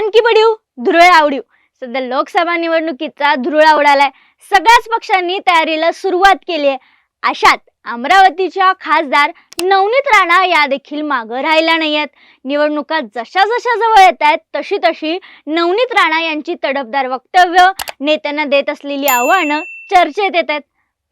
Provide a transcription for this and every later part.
आणखी बडीव धुरळ आवडीव. सध्या लोकसभा निवडणुकीचा धुरळा उडालाय सगळ्याच पक्षांनी तयारीला सुरुवात केली आहे. अशात अमरावतीच्या खासदार नवनीत राणा या देखील मागं राहिल्या नाहीयेत. निवडणुका जशा जशा जवळ येत आहेत तशी तशी नवनीत राणा यांची तडफदार वक्तव्य नेत्यांना देत असलेली आव्हानं चर्चेत येत आहेत.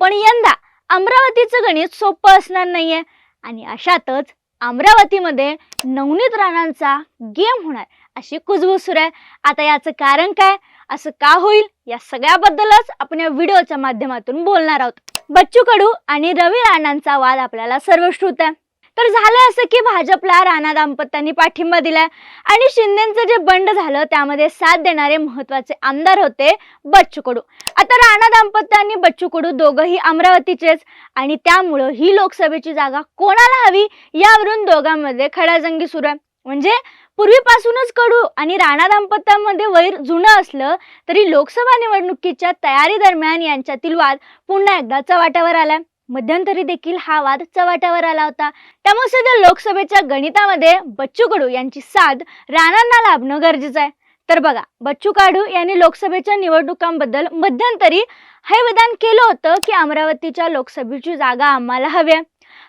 पण यंदा अमरावतीचं गणित सोपं असणार नाहीये. आणि अशातच अमरावतीमध्ये नवनीत राणांचा गेम होणार. अशी कुजबूज सुरू आहे. आता याचं कारण काय? असं का होईल? या सगळ्याबद्दलच आपण या व्हिडिओच्या माध्यमातून बोलणार आहोत. बच्चू कडू आणि रवी राणांचा वाद आपल्याला सर्वश्रुत आहे. तर झालं असं की भाजपला राणा दाम्पत्यांनी पाठिंबा दिलाय. आणि शिंदेचं जे बंड झालं त्यामध्ये साथ देणारे महत्त्वाचे आमदार होते बच्चू कडू. आता राणा दाम्पत्य आणि बच्चू कडू दोघंही अमरावतीचेच. आणि त्यामुळं ही लोकसभेची जागा कोणाला हवी यावरून दोघांमध्ये खडाजंगी सुरू आहे. म्हणजे पूर्वीपासूनच कडू आणि राणा दाम्पत्यामध्ये वैर जुनं असलं तरी लोकसभा निवडणुकीच्या तयारी दरम्यान यांच्यातील वाद पुन्हा एकदा चव्हाट्यावर आलाय मध्यंतरी देखील हा वाद चव्हाट्यावर आला होता. त्यामुळे सध्या लोकसभेच्या गणितामध्ये बच्चू कडू यांची साथ राणांना लाभणं गरजेचं आहे. तर बघा बच्चू कडू यांनी लोकसभेच्या निवडणुकांबद्दल मध्यंतरी हे विधान केलं होतं की अमरावतीच्या लोकसभेची जागा आम्हाला हव्या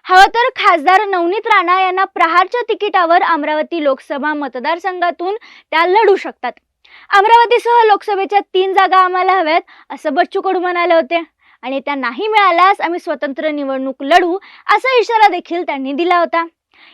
हवं तर खासदार नवनीत राणा यांना प्रहारच्या तिकिटावर अमरावती लोकसभा मतदारसंघातून त्या लढू शकतात. अमरावतीसह लोकसभेच्या तीन जागा आम्हाला हव्यात असं बच्चू कडू म्हणाले होते. आणि त्या नाही मिळाल्यास आम्ही स्वतंत्र निवडणूक लढू असा इशारा देखील त्यांनी दिला होता.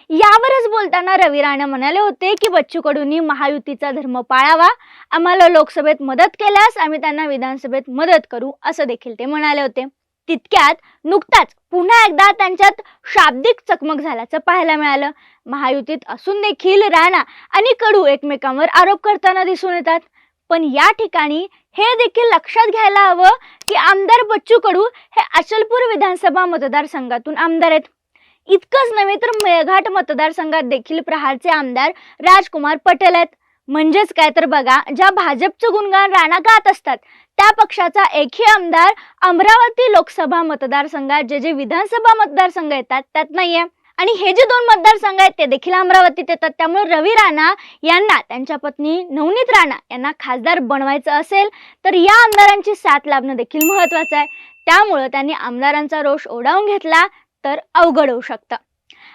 यावरच बोलताना रवी राणा म्हणाले होते की बच्चू कडूंनी महायुतीचा धर्म पाळावा. आम्हाला लोकसभेत मदत केल्यास आम्ही त्यांना विधानसभेत मदत करू असं देखील ते म्हणाले होते. तितक्यात नुकताच पुन्हा एकदा त्यांच्यात शाब्दिक चकमक झाल्याचं पाहायला मिळालं. महायुतीत असून देखील राणा आणि कडू एकमेकांवर आरोप करताना दिसून येतात. पण या ठिकाणी हे देखील लक्षात घ्यायला हवं की आमदार बच्चू कडू हे अचलपूर विधानसभा मतदारसंघातून आमदार आहेत. इतकंच नव्हे तर मेळघाट मतदारसंघात देखील प्रहारचे आमदार राजकुमार पटेल आहेत. म्हणजेच काय तर बघा ज्या भाजपचं गुणगान राणा गात असतात त्या पक्षाचा एकही आमदार अमरावती लोकसभा मतदारसंघात जे जे विधानसभा मतदारसंघ येतात त्यात नाहीये. आणि हे जे दोन मतदारसंघ आहेत ते देखील अमरावतीत येतात. त्यामुळे रवी राणा यांना त्यांच्या पत्नी नवनीत राणा यांना खासदार बनवायचं असेल तर या आमदारांची साथ लाभणं देखील महत्वाचं आहे. त्यामुळं त्यांनी आमदारांचा रोष ओढावून घेतला. तर अवघड होऊ शकतं.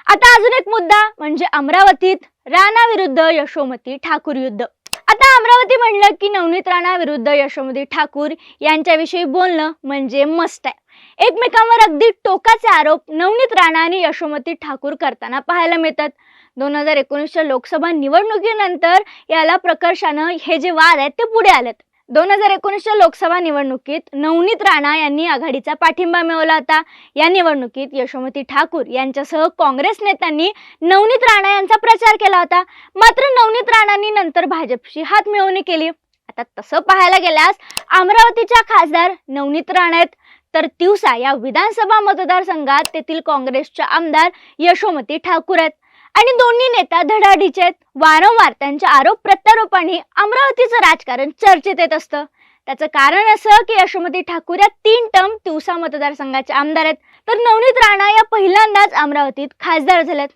आता अजून एक मुद्दा म्हणजे अमरावतीत राणा विरुद्ध यशोमती ठाकूर युद्ध. आता अमरावती म्हणलं की नवनीत राणा विरुद्ध यशोमती ठाकूर यांच्याविषयी बोलणं म्हणजे मस्त आहे. एकमेकांवर अगदी टोकाचे आरोप नवनीत राणा आणि यशोमती ठाकूर करताना पाहायला मिळतात. दोन हजार एकोणीसच्या लोकसभा निवडणुकीनंतर याला प्रकर्षानं हे जे वाद आहेत ते पुढे आलेत. दोन हजार एकोणीसच्या लोकसभा निवडणुकीत नवनीत राणा यांनी आघाडीचा पाठिंबा मिळवला होता. या निवडणुकीत यशोमती ठाकूर यांच्यासह काँग्रेस नेत्यांनी नवनीत राणा यांचा प्रचार केला होता. मात्र नवनीत राणांनी नंतर भाजपशी हात मिळवणी केली. आता तसं पाहायला गेल्यास अमरावतीच्या खासदार नवनीत राणा आहेत. तर तिवसा या विधानसभा मतदारसंघात तेथील काँग्रेसच्या आमदार यशोमती ठाकूर आहेत. आणि दोन्ही नेता धडाडीचे आहेत. वारंवार त्यांच्या आरोप प्रत्यारोपाने अमरावतीचं राजकारण चर्चेत येत असतं. त्याचं कारण असं की यशोमती ठाकूर या तीन टर्म तिवसा मतदारसंघाचे आमदार आहेत. तर नवनीत राणा या पहिल्यांदाच अमरावतीत खासदार झाल्यात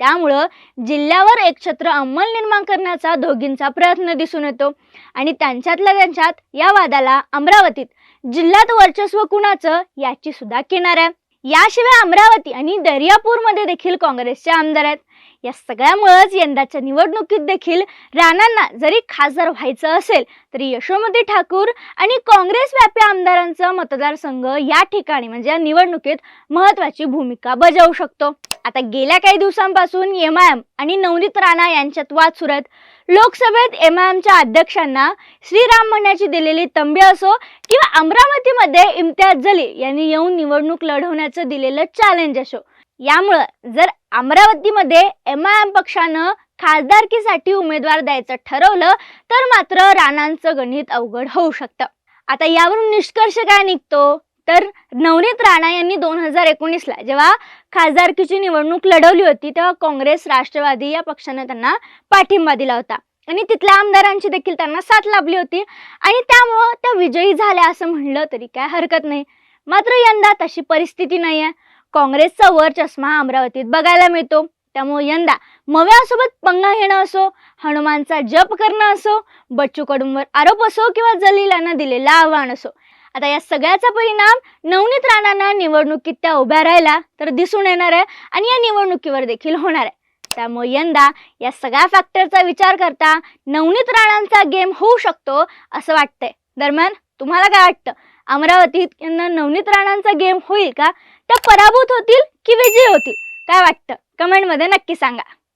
त्यामुळं जिल्ह्यावर एक छत्र अंमल निर्माण करण्याचा दोघींचा प्रयत्न दिसून येतो. आणि त्यांच्यातल्या त्यांच्यात या वादाला अमरावतीत जिल्ह्यात वर्चस्व कुणाचं याची सुद्धा किनार आहे. याशिवाय अमरावती आणि दर्यापूरमध्ये देखील काँग्रेसचे आमदार आहेत. या सगळ्यामुळेच यंदाच्या निवडणुकीत देखील राणांना जरी खासदार व्हायचं असेल तरी यशोमती ठाकूर आणि काँग्रेस व्यापी आमदारांचा मतदारसंघ या ठिकाणी म्हणजे या निवडणुकीत महत्वाची भूमिका बजावू शकतो. आता गेल्या काही दिवसांपासून एम आय एम आणि नवनीत राणा यांच्यात वाद सुरत लोकसभेत एम आय एमच्या अध्यक्षांना श्रीराम म्हणण्याची दिलेली तंबी असो किंवा अमरावतीमध्ये इम्तियाज जली यांनी येऊन निवडणूक लढवण्याचं दिलेलं चॅलेंज असो. यामुळं जर अमरावतीमध्ये एम आय एम पक्षानं खासदारकीसाठी उमेदवार द्यायचं ठरवलं तर मात्र राणांचं गणित अवघड होऊ शकतं. आता यावरून निष्कर्ष काय निघतो? तर नवनीत राणा यांनी दोन हजार एकोणीसला जेव्हा खासदारकीची निवडणूक लढवली होती तेव्हा काँग्रेस राष्ट्रवादी या पक्षाने त्यांना पाठिंबा दिला होता. आणि तिथल्या आमदारांची देखील त्यांना साथ लाभली होती. आणि त्यामुळं त्या विजयी झाल्या असं म्हणलं तरी काय हरकत नाही. मात्र यंदा तशी परिस्थिती नाही आहे काँग्रेसचा वर चष्मा अमरावतीत बघायला मिळतो. त्यामुळे यंदा मव्यासोबत पंगा घेणं असो हनुमानचा जप करणं असो बच्चू कडूंवर आरोप असो किंवा जलीलांना दिलेलं आव्हान असो आता या सगळ्याचा परिणाम नवनीत राणांना निवडणुकीत त्या उभ्या राहिला तर दिसून येणार आहे आणि या निवडणुकीवर देखील होणार आहे. त्यामुळे यंदा या सगळ्या फॅक्टरचा विचार करता नवनीत राणांचा गेम होऊ शकतो असं वाटतंय. दरम्यान तुम्हाला काय वाटतं? अमरावतीत यांना नवनीत राणांचा गेम होईल का? त्या पराभूत होतील की विजयी होतील? काय वाटतं? कमेंटमध्ये नक्की सांगा.